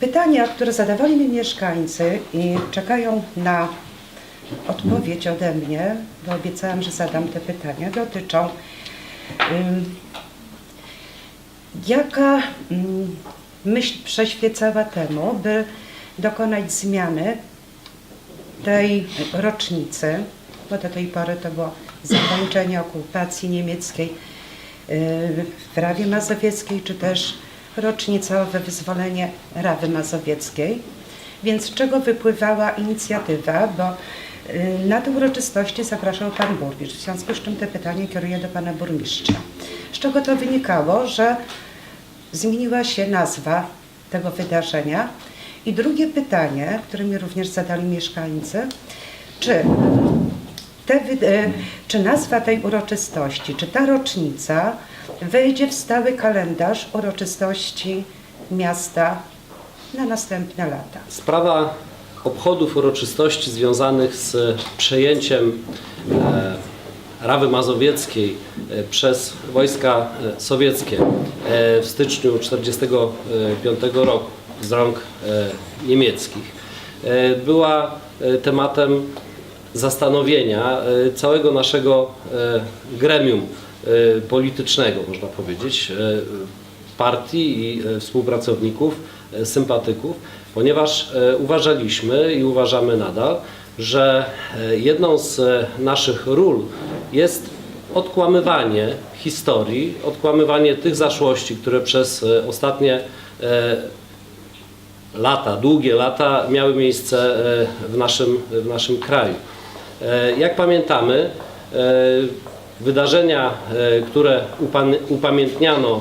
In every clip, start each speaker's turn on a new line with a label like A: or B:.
A: Pytania, które zadawali mi mieszkańcy i czekają na odpowiedź ode mnie, bo obiecałam, że zadam te pytania, dotyczą jaka ym, myśl przeświecała temu, by dokonać zmiany tej rocznicy, bo do tej pory to było zakończenie okupacji niemieckiej yy, w Rawie Mazowieckiej, czy też rocznicowe wyzwolenie Rawy Mazowieckiej. Więc z czego wypływała inicjatywa, bo yy, na te uroczystości zapraszał Pan Burmistrz, w związku z czym te pytanie kieruję do Pana Burmistrza. Z czego to wynikało, że zmieniła się nazwa tego wydarzenia? I drugie pytanie, które mi również zadali mieszkańcy, czy te, e, czy nazwa tej uroczystości, czy ta rocznica wejdzie w stały kalendarz uroczystości miasta na następne lata?
B: Sprawa obchodów uroczystości związanych z przejęciem e, Rawy Mazowieckiej e, przez wojska e, sowieckie w styczniu 1945 roku z rąk niemieckich była tematem zastanowienia całego naszego gremium politycznego, można powiedzieć, e, partii i e, współpracowników, e, sympatyków, ponieważ e, uważaliśmy i uważamy nadal, że e, jedną z e, naszych ról jest odkłamywanie historii, odkłamywanie tych zaszłości, które przez e, ostatnie e, lata, długie lata miały miejsce e, w naszym, w naszym kraju. E, Jak pamiętamy, e, wydarzenia, e, które upamiętniano e,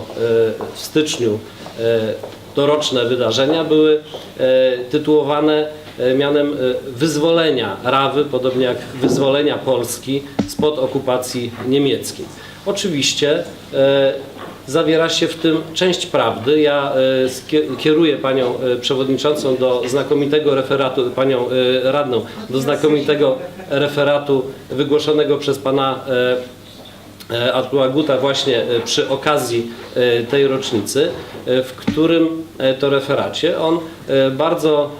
B: w styczniu, e, doroczne wydarzenia, były tytułowane mianem wyzwolenia Rawy, podobnie jak wyzwolenia Polski spod okupacji niemieckiej. Oczywiście zawiera się w tym część prawdy. Ja kieruję panią przewodniczącą do znakomitego referatu, panią radną, do znakomitego referatu wygłoszonego przez pana e, e, Artura Guta właśnie e, przy okazji e, tej rocznicy, w którym to referacie on bardzo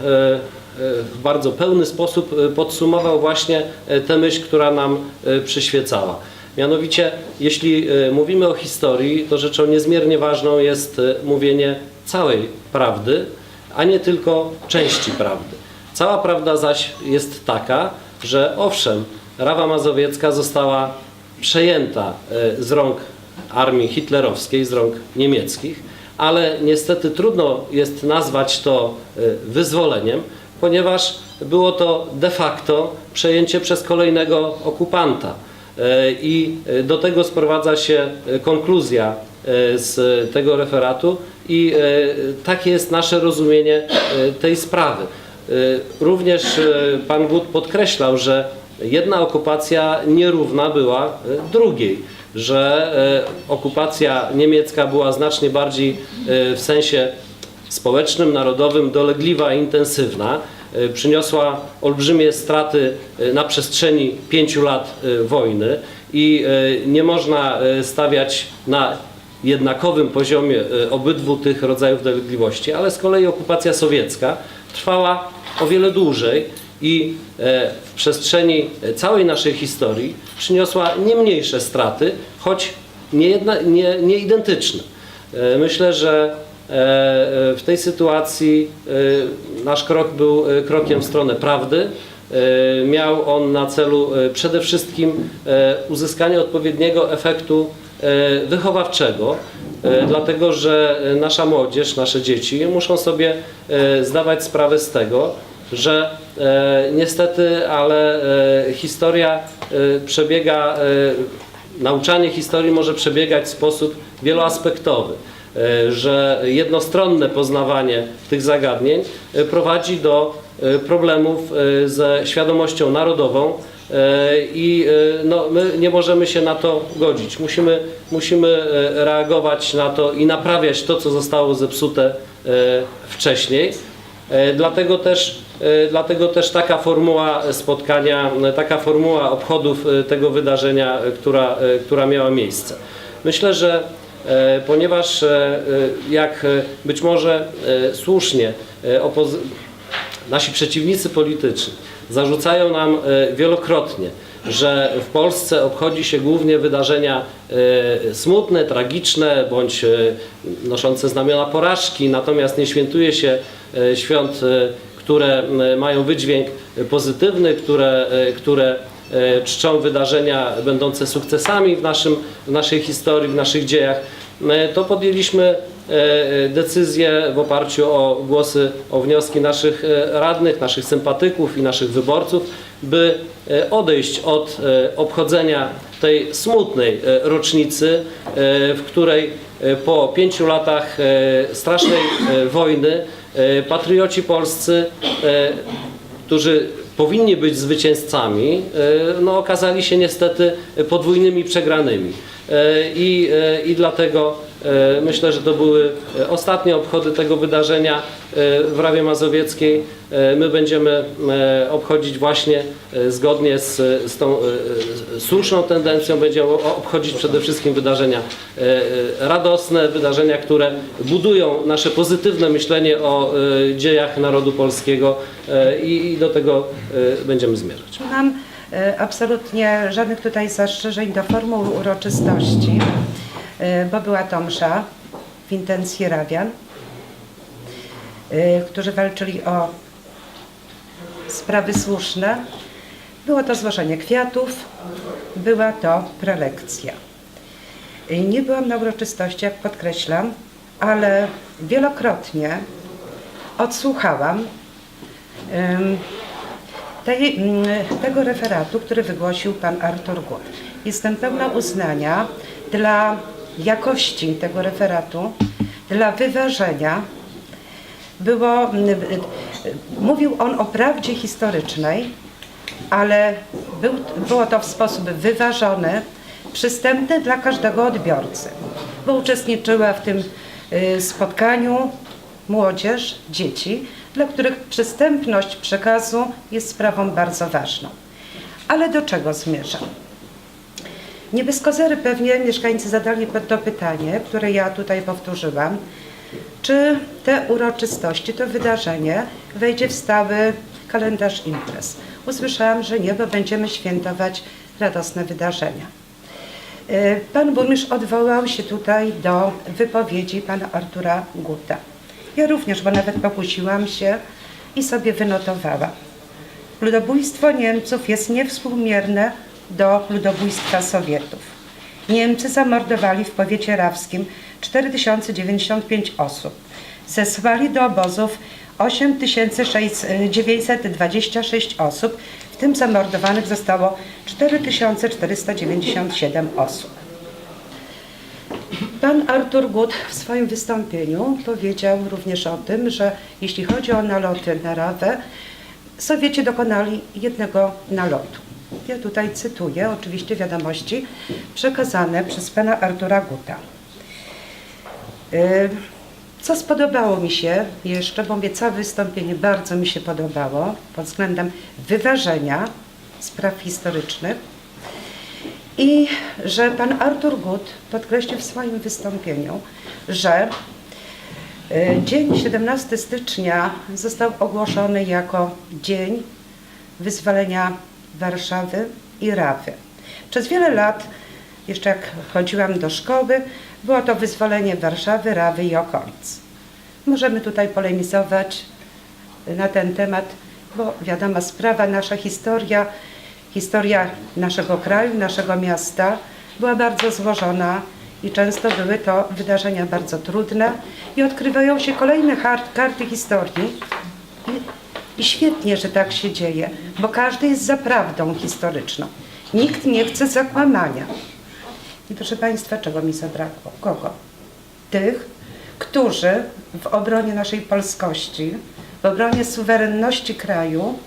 B: w bardzo pełny sposób podsumował właśnie tę myśl, która nam przyświecała. Mianowicie, jeśli mówimy o historii, to rzeczą niezmiernie ważną jest mówienie całej prawdy, a nie tylko części prawdy. Cała prawda zaś jest taka, że owszem, Rawa Mazowiecka została przejęta e, z rąk armii hitlerowskiej, z rąk niemieckich, ale niestety trudno jest nazwać to e, wyzwoleniem, ponieważ było to de facto przejęcie przez kolejnego okupanta. E, I do tego sprowadza się konkluzja z tego referatu i takie jest nasze rozumienie tej sprawy. Również pan Gut podkreślał, że jedna okupacja nierówna była e, drugiej, że e, okupacja niemiecka była znacznie bardziej e, w sensie społecznym, narodowym, dolegliwa i intensywna. Przyniosła olbrzymie straty na przestrzeni pięciu lat wojny i nie można stawiać na jednakowym poziomie obydwu tych rodzajów dolegliwości, ale z kolei okupacja sowiecka trwała o wiele dłużej i e, w przestrzeni całej naszej historii przyniosła nie mniejsze straty, choć nie, jedna, nie, nie identyczne. E, Myślę, że e, w tej sytuacji nasz krok był krokiem w stronę prawdy. Miał on na celu przede wszystkim uzyskanie odpowiedniego efektu wychowawczego, dlatego że nasza młodzież, nasze dzieci muszą sobie zdawać sprawę z tego, że niestety, ale e, historia e, przebiega, e, nauczanie historii może przebiegać w sposób wieloaspektowy, e, że jednostronne poznawanie tych zagadnień e, prowadzi do e, problemów e, ze świadomością narodową e, i e, no, my nie możemy się na to godzić. Musimy, musimy e, reagować na to i naprawiać to, co zostało zepsute e, wcześniej. E, Dlatego też, e, dlatego też taka formuła spotkania, e, taka formuła obchodów e, tego wydarzenia, e, która, e, która miała miejsce. Myślę, że e, ponieważ e, e, jak e, być może e, słusznie e, nasi przeciwnicy polityczni zarzucają nam e, wielokrotnie, że w Polsce obchodzi się głównie wydarzenia e, smutne, tragiczne bądź e, noszące znamiona porażki, natomiast nie świętuje się e, świąt, e, które m, mają wydźwięk pozytywny, które, e, które e, czczą wydarzenia będące sukcesami w, naszym, w naszej historii, w naszych dziejach, e, to podjęliśmy e, decyzję w oparciu o głosy, o wnioski naszych e, radnych, naszych sympatyków i naszych wyborców, by e, odejść od e, obchodzenia tej smutnej e, rocznicy, e, w której e, po pięciu latach e, strasznej e, wojny e, patrioci polscy, e, którzy powinni być zwycięzcami, e, no, okazali się niestety podwójnymi przegranymi. E, I, e, I dlatego e, myślę, że to były e, ostatnie obchody tego wydarzenia e, w Rawie Mazowieckiej. E, My będziemy e, obchodzić właśnie e, zgodnie z, z tą e, e, słuszną tendencją, będziemy obchodzić przede wszystkim wydarzenia e, e, radosne, wydarzenia, które budują nasze pozytywne myślenie o e, dziejach narodu polskiego e, i do tego e, będziemy zmierzać.
A: Mam e, absolutnie żadnych tutaj zastrzeżeń do formuł uroczystości, e, bo była to msza w intencji Rawian, e, którzy walczyli o sprawy słuszne. Było to złożenie kwiatów, była to prelekcja. E, Nie byłam na uroczystości, jak podkreślam, ale wielokrotnie odsłuchałam tej, mm, tego referatu, który wygłosił pan Artur Głód. Jestem pełna uznania dla jakości tego referatu, dla wyważenia. Było, mówił on o prawdzie historycznej, ale był, było to w sposób wyważony, przystępny dla każdego odbiorcy, bo uczestniczyła w tym y, spotkaniu młodzież, dzieci, dla których przystępność przekazu jest sprawą bardzo ważną. Ale do czego zmierzam? Nie bez kozery pewnie mieszkańcy zadali to pytanie, które ja tutaj powtórzyłam. Czy te uroczystości, to wydarzenie wejdzie w stały kalendarz imprez? Usłyszałam, że nie, bo będziemy świętować radosne wydarzenia. E, Pan burmistrz odwołał się tutaj do wypowiedzi pana Artura Guta. Ja również, bo nawet pokusiłam się i sobie wynotowałam. Ludobójstwo Niemców jest niewspółmierne do ludobójstwa Sowietów. Niemcy zamordowali w powiecie rawskim 4095 osób. Zesłali do obozów 8926 osób, w tym zamordowanych zostało 4497 osób. Pan Artur Gut w swoim wystąpieniu powiedział również o tym, że jeśli chodzi o naloty na Rawę, Sowieci dokonali jednego nalotu. Ja tutaj cytuję oczywiście wiadomości przekazane przez pana Artura Guta. Y, Co spodobało mi się jeszcze, bo mnie całe wystąpienie bardzo mi się podobało pod względem wyważenia spraw historycznych i że pan Artur Gut podkreślił w swoim wystąpieniu, że y, dzień 17 stycznia został ogłoszony jako dzień wyzwolenia Warszawy i Rawy. Przez wiele lat, jeszcze jak chodziłam do szkoły, było to wyzwolenie Warszawy, Rawy i okolic. Możemy tutaj polemizować na ten temat, bo wiadoma sprawa, nasza historia, historia naszego kraju, naszego miasta była bardzo złożona i często były to wydarzenia bardzo trudne i odkrywają się kolejne karty historii. I, świetnie, że tak się dzieje, bo każdy jest za prawdą historyczną. Nikt nie chce zakłamania. I proszę Państwa, czego mi zabrakło? Kogo? Tych, którzy w obronie naszej polskości, w obronie suwerenności kraju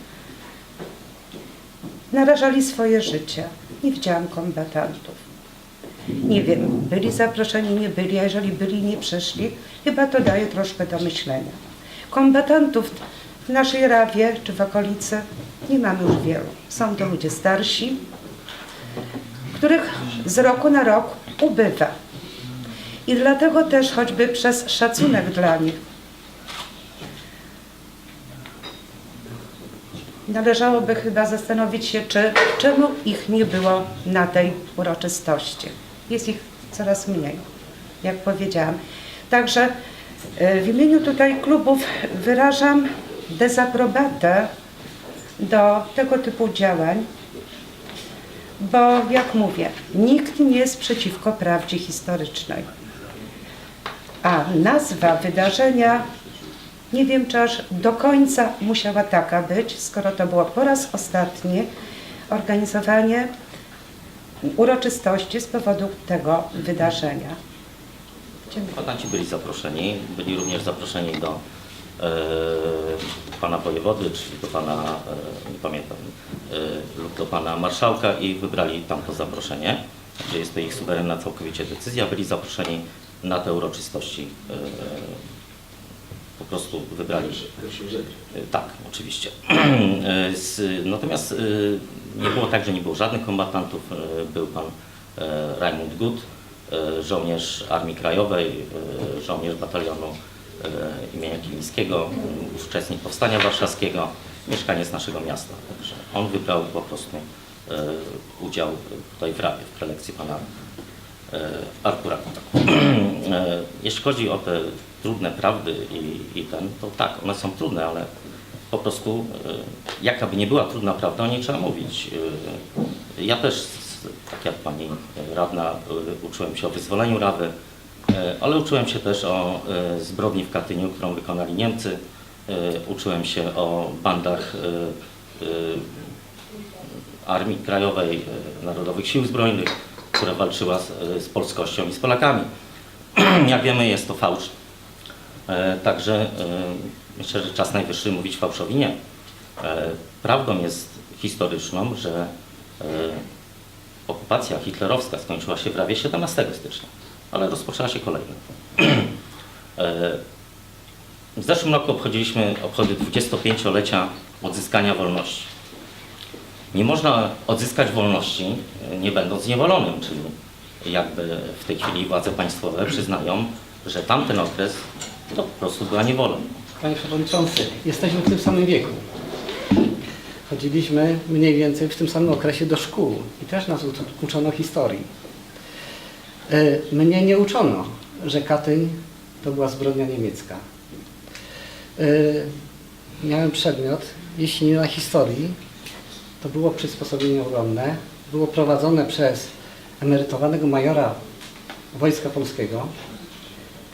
A: narażali swoje życie. Nie widziałam kombatantów. Nie wiem, byli zaproszeni, nie byli, a jeżeli byli, nie przyszli, chyba to daje troszkę do myślenia. Kombatantów w naszej Rawie czy w okolicy nie mamy już wielu. Są to ludzie starsi, których z roku na rok ubywa. I dlatego też choćby przez szacunek dla nich należałoby chyba zastanowić się, czy, czemu ich nie było na tej uroczystości. Jest ich coraz mniej, jak powiedziałam. Także e, w imieniu tutaj klubów wyrażam dezaprobatę do tego typu działań, bo jak mówię, nikt nie jest przeciwko prawdzie historycznej. A nazwa wydarzenia nie wiem, czy aż do końca musiała taka być, skoro to było po raz ostatni organizowanie uroczystości z powodu tego wydarzenia. Dziękuję.
C: Kombatanci byli zaproszeni, byli również zaproszeni do e, pana wojewody, czyli do pana, e, nie pamiętam, e, lub do pana marszałka i wybrali tamto zaproszenie. Także jest to ich suwerenna całkowicie decyzja. Byli zaproszeni na te uroczystości. E, po prostu wybrali. Tak, oczywiście. Natomiast nie było tak, że nie było żadnych kombatantów. Był pan Raimund Gut, e, żołnierz Armii Krajowej, żołnierz batalionu imienia Kilińskiego, m, uczestnik Powstania Warszawskiego, mieszkaniec naszego miasta. Także on wybrał po prostu e, udział tutaj w Rawie, w prelekcji pana e, Artura Kuta. E, Jeśli chodzi o te trudne prawdy i, i ten, to tak, one są trudne, ale po prostu e, jaka by nie była trudna prawda, o niej trzeba mówić. E, Ja też, tak jak pani radna, e, uczyłem się o wyzwoleniu Rawy, e, ale uczyłem się też o e, zbrodni w Katyniu, którą wykonali Niemcy. E, Uczyłem się o bandach e, e, Armii Krajowej, e, Narodowych Sił Zbrojnych, która walczyła z, e, z polskością i z Polakami. Jak wiemy, jest to fałsz. E, Także e, myślę, że czas najwyższy mówić fałszowi nie. E, Prawdą jest historyczną, że e, okupacja hitlerowska skończyła się w Rawie 17 stycznia, ale rozpoczęła się kolejna. E, W zeszłym roku obchodziliśmy obchody 25-lecia odzyskania wolności. Nie można odzyskać wolności, e, nie będąc niewolonym, czyli jakby w tej chwili władze państwowe przyznają, że tamten okres to po prostu była niewola.
D: Panie Przewodniczący, jesteśmy w tym samym wieku. Chodziliśmy mniej więcej w tym samym okresie do szkół i też nas ucz- uczono historii. E, Mnie nie uczono, że Katyń to była zbrodnia niemiecka. E, Miałem przedmiot, jeśli nie na historii, to było przysposobienie obronne. Było prowadzone przez emerytowanego majora Wojska Polskiego,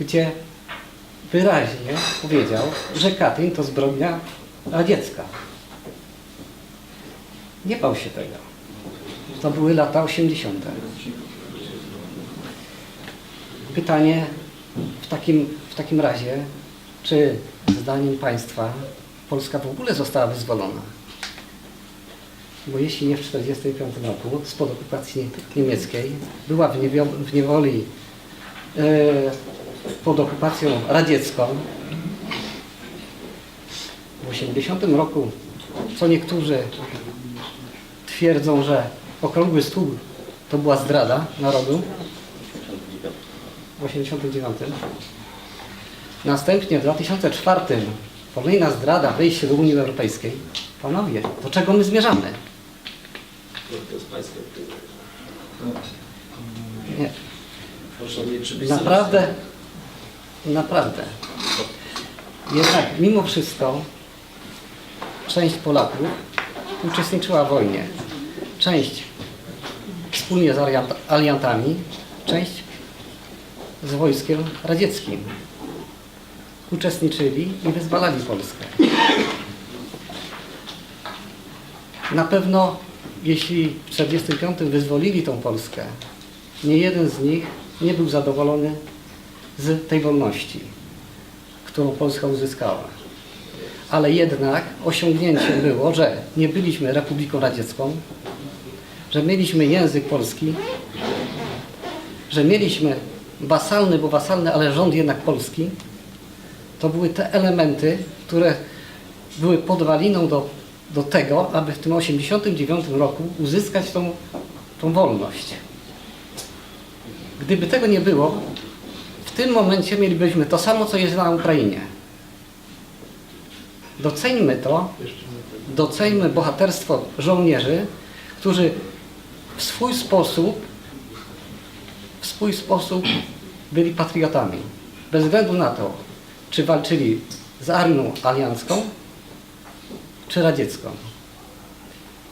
D: gdzie wyraźnie powiedział, że Katyń to zbrodnia radziecka. Nie bał się tego. To były lata 80. Pytanie w takim, w takim razie, czy zdaniem Państwa Polska w ogóle została wyzwolona? Bo jeśli nie w 1945 roku, spod okupacji niemieckiej, była w, w niewoli e, pod okupacją radziecką. W 80 roku, co niektórzy twierdzą, że okrągły stół to była zdrada narodu 89. Następnie w 2004 kolejna zdrada wejście do Unii Europejskiej. Panowie, do czego my zmierzamy? Nie. Naprawdę, naprawdę. Jednak mimo wszystko część Polaków uczestniczyła w wojnie. Część wspólnie z aliant- aliantami, część z wojskiem radzieckim. Uczestniczyli i wyzwalali Polskę. Na pewno, jeśli w 1945 wyzwolili tą Polskę, nie jeden z nich nie był zadowolony z tej wolności, którą Polska uzyskała. Ale jednak osiągnięciem było, że nie byliśmy Republiką Radziecką, że mieliśmy język polski, że mieliśmy wasalny, bo wasalny, ale rząd jednak polski. To były te elementy, które były podwaliną do, do tego, aby w tym 1989 roku uzyskać tą, tą wolność. Gdyby tego nie było, w tym momencie mielibyśmy to samo, co jest na Ukrainie. Doceńmy to, doceńmy bohaterstwo żołnierzy, którzy w swój sposób, swój sposób byli patriotami. Bez względu na to, czy walczyli z armią aliancką, czy radziecką.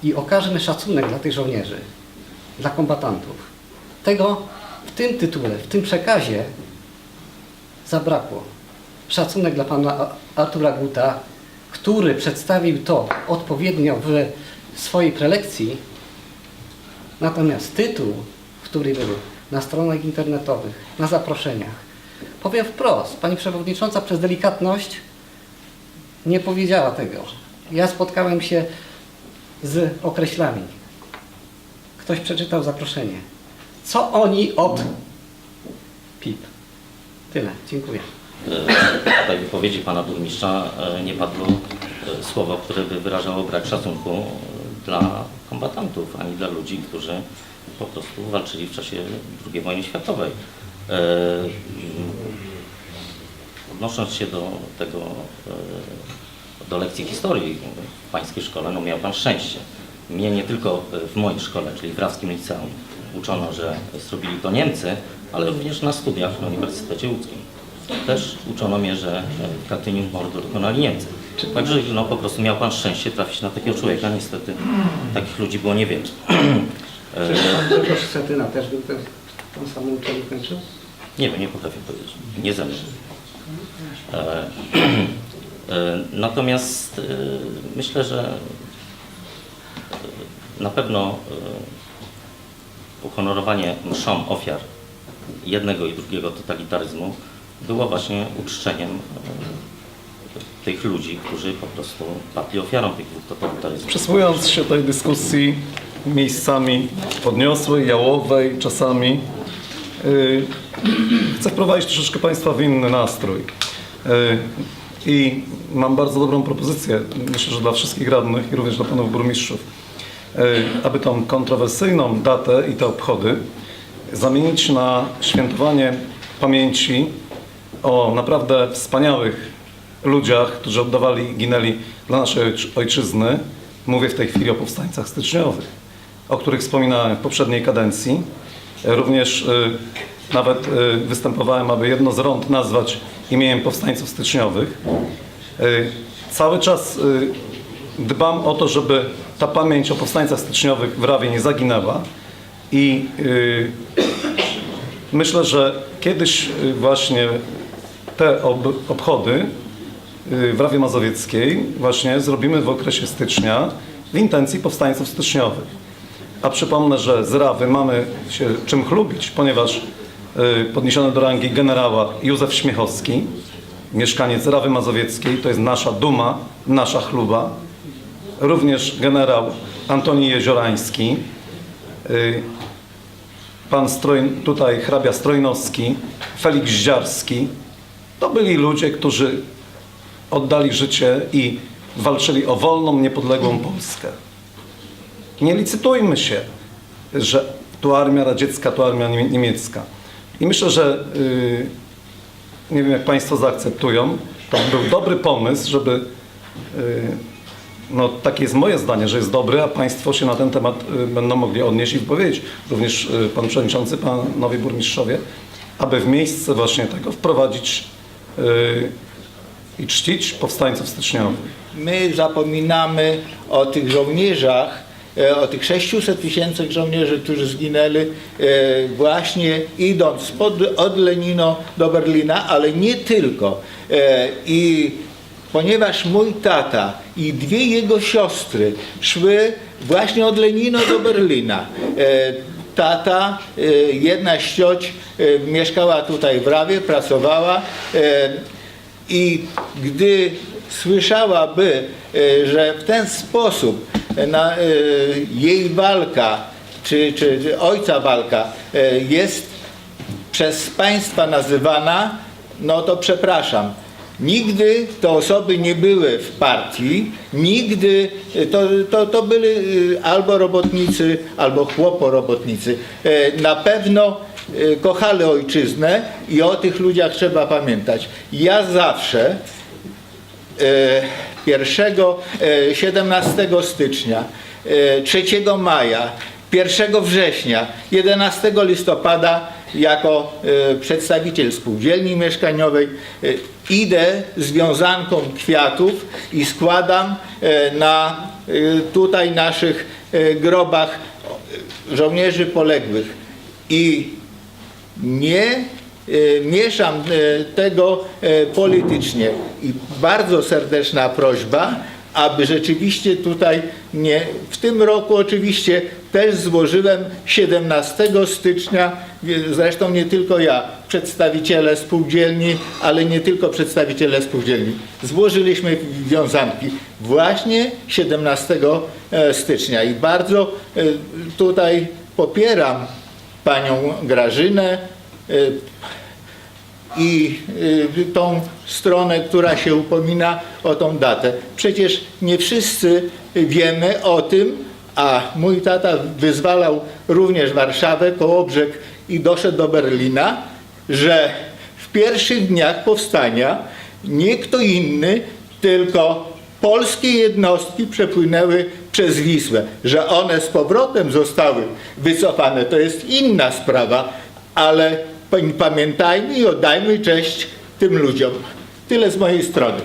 D: I okażmy szacunek dla tych żołnierzy, dla kombatantów. Tego w tym tytule, w tym przekazie zabrakło. Szacunek dla pana Artura Guta, który przedstawił to odpowiednio w swojej prelekcji, natomiast tytuł, który był na stronach internetowych, na zaproszeniach, powiem wprost, pani przewodnicząca przez delikatność nie powiedziała tego. Ja spotkałem się z określami. Ktoś przeczytał zaproszenie. Co oni od PIP? Tyle. Dziękuję.
C: E, W tej wypowiedzi pana burmistrza e, nie padło e, słowo, które by wyrażało brak szacunku e, dla kombatantów, ani dla ludzi, którzy po prostu walczyli w czasie II wojny światowej. E, Odnosząc się do tego, e, do lekcji historii w pańskiej szkole, no miał pan szczęście. Mnie nie tylko e, w mojej szkole, czyli w Rawskim Liceum, uczono, że zrobili to Niemcy, ale również na studiach na Uniwersytecie Łódzkim. Też uczono mnie, że w Katyniu mordu dokonali Niemcy. Także no, po prostu miał pan szczęście trafić na takiego człowieka. Niestety takich ludzi było niewiele. E,
D: Grzegorz Schetyna też był ten, tą samą uczelnię kończył?
C: Nie wiem, nie potrafię powiedzieć. Nie ze mną. E, e, natomiast e, myślę, że e, na pewno e, uhonorowanie mszą ofiar jednego i drugiego totalitaryzmu było właśnie uczczeniem e, tych ludzi, którzy po prostu padli ofiarą tych dwóch totalitaryzmów.
E: Przysłuchując się tej dyskusji miejscami podniosłej, jałowej, czasami, yy, chcę wprowadzić troszeczkę Państwa w inny nastrój. Yy, I mam bardzo dobrą propozycję, myślę, że dla wszystkich radnych i również dla panów burmistrzów, yy, aby tą kontrowersyjną datę i te obchody zamienić na świętowanie pamięci o naprawdę wspaniałych ludziach, którzy oddawali i ginęli dla naszej ojczy- ojczyzny. Mówię w tej chwili o powstańcach styczniowych, o których wspominałem w poprzedniej kadencji. E, Również y, nawet y, występowałem, aby jedno z rond nazwać imieniem powstańców styczniowych. Cały czas dbam o to, żeby ta pamięć o powstańcach styczniowych w Rawie nie zaginęła i myślę, że kiedyś właśnie te ob obchody w Rawie Mazowieckiej właśnie zrobimy w okresie stycznia w intencji powstańców styczniowych. A przypomnę, że z Rawy mamy się czym chlubić, ponieważ y, podniesiony do rangi generała Józef Śmiechowski, mieszkaniec Rawy Mazowieckiej, to jest nasza duma, nasza chluba. Również generał Antoni Jeziorański, y, pan Stroj, tutaj hrabia Strojnowski, Felix Ziarski. To byli ludzie, którzy oddali życie i walczyli o wolną, niepodległą Polskę. Nie licytujmy się, że tu armia radziecka, tu armia niemie- niemiecka. I myślę, że yy, nie wiem jak Państwo zaakceptują, to był dobry pomysł, żeby yy, no takie jest moje zdanie, że jest dobry, a Państwo się na ten temat y, będą mogli odnieść i wypowiedzieć. Również y, Pan Przewodniczący, Panowie Burmistrzowie, aby w miejsce właśnie tego wprowadzić y, i czcić powstańców styczniowych.
F: My zapominamy o tych żołnierzach, o tych 600 tysięcy żołnierzy, którzy zginęli e, właśnie idąc pod, od Lenino do Berlina, ale nie tylko. E, I ponieważ mój tata i dwie jego siostry szły właśnie od Lenino do Berlina. E, Tata, e, jedna z cioć e, mieszkała tutaj w Rawie, pracowała e, i gdy słyszałaby, e, że w ten sposób e, na, e, jej walka, czy, czy, czy ojca walka e, jest przez państwa nazywana, no to przepraszam. Nigdy te osoby nie były w partii, nigdy to, to, to byli albo robotnicy, albo chłoporobotnicy. E, Na pewno e, kochali ojczyznę i o tych ludziach trzeba pamiętać. Ja zawsze e, 1, e, 17 stycznia, e, 3 maja, 1 września, 11 listopada jako e, przedstawiciel spółdzielni mieszkaniowej. E, idę z kwiatów i składam e, na e, tutaj naszych e, grobach e, żołnierzy poległych. I nie e, mieszam e, tego e, politycznie i bardzo serdeczna prośba, aby rzeczywiście tutaj nie, w tym roku oczywiście też złożyłem 17 stycznia, e, zresztą nie tylko ja, przedstawiciele spółdzielni, ale nie tylko przedstawiciele spółdzielni. Złożyliśmy wiązanki właśnie 17 e, stycznia i bardzo e, tutaj popieram panią Grażynę, i y, tą stronę, która się upomina o tą datę. Przecież nie wszyscy wiemy o tym, a mój tata wyzwalał również Warszawę, Kołobrzeg i doszedł do Berlina, że w pierwszych dniach powstania nie kto inny, tylko polskie jednostki przepłynęły przez Wisłę. Że one z powrotem zostały wycofane, to jest inna sprawa, ale pamiętajmy i oddajmy cześć tym ludziom. Tyle z mojej strony.